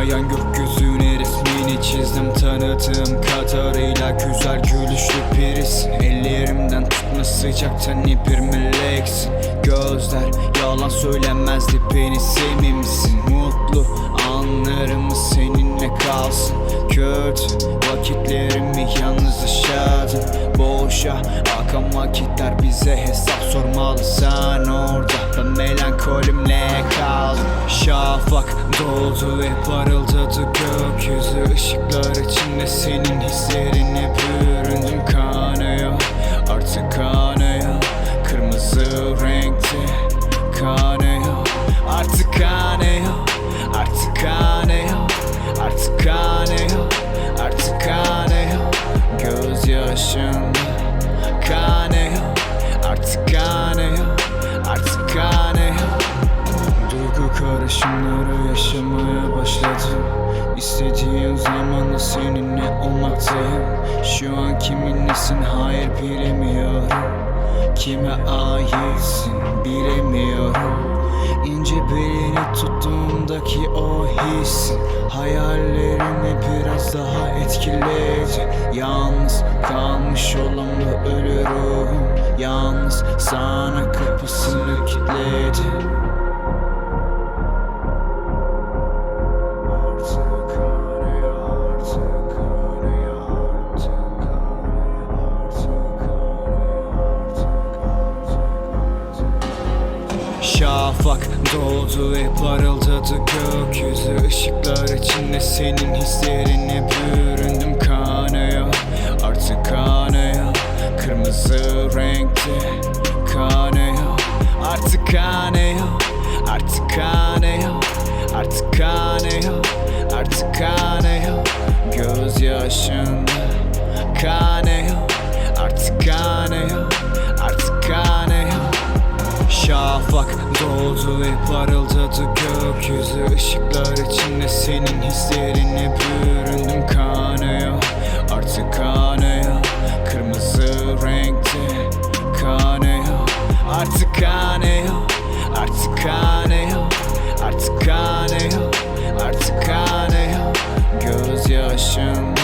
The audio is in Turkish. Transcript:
Kanayan gökyüzüne resmini çizdim Tanıdığım kadarıyla güzel gülüşlü birisin. Ellerimden tutma sıcaktan bir meleksin. Gözler yalan söylemezdi beni sevmemişsin Mutlu anlarımız seninle kalsın. Kötü vakitlerimi yalnız yaşadım. Boşa akan vakitler bize hesap sormalı. Sen orada ben melankolimle kaldım. Şafak doldu ve parıldadı gökyüzü. Işıklar içinde senin hislerine büründüm Kanıyor artık kanıyor Kırmızı renkte Karışımları yaşamaya başladım. İstediğin zaman da seninle olmaktayım. Şu an kiminlesin hayır bilemiyorum. Kime aitsin bilemiyorum. İnce belini tuttuğumdaki o his Hayallerimi biraz daha etkiledi Yalnız kalmış olamda ölürüm. Yalnız sana kapısını kilitledi Şafak doldu ve parıldadı gökyüzü. Işıklar içinde senin hislerine büründüm Kanıyor artık kanıyor Kırmızı renkte kanıyor Artık kanıyor Artık kanıyor Artık kanıyor Artık kanıyor Gözyaşında kanıyor Şafak doldu ve parıldadı gökyüzü. Işıklar içinde senin hislerine büründüm Kanıyor artık kanıyor Kırmızı renkte kanıyor Artık kanıyor Artık kanıyor Artık kanıyor Artık kanıyor Gözyaşım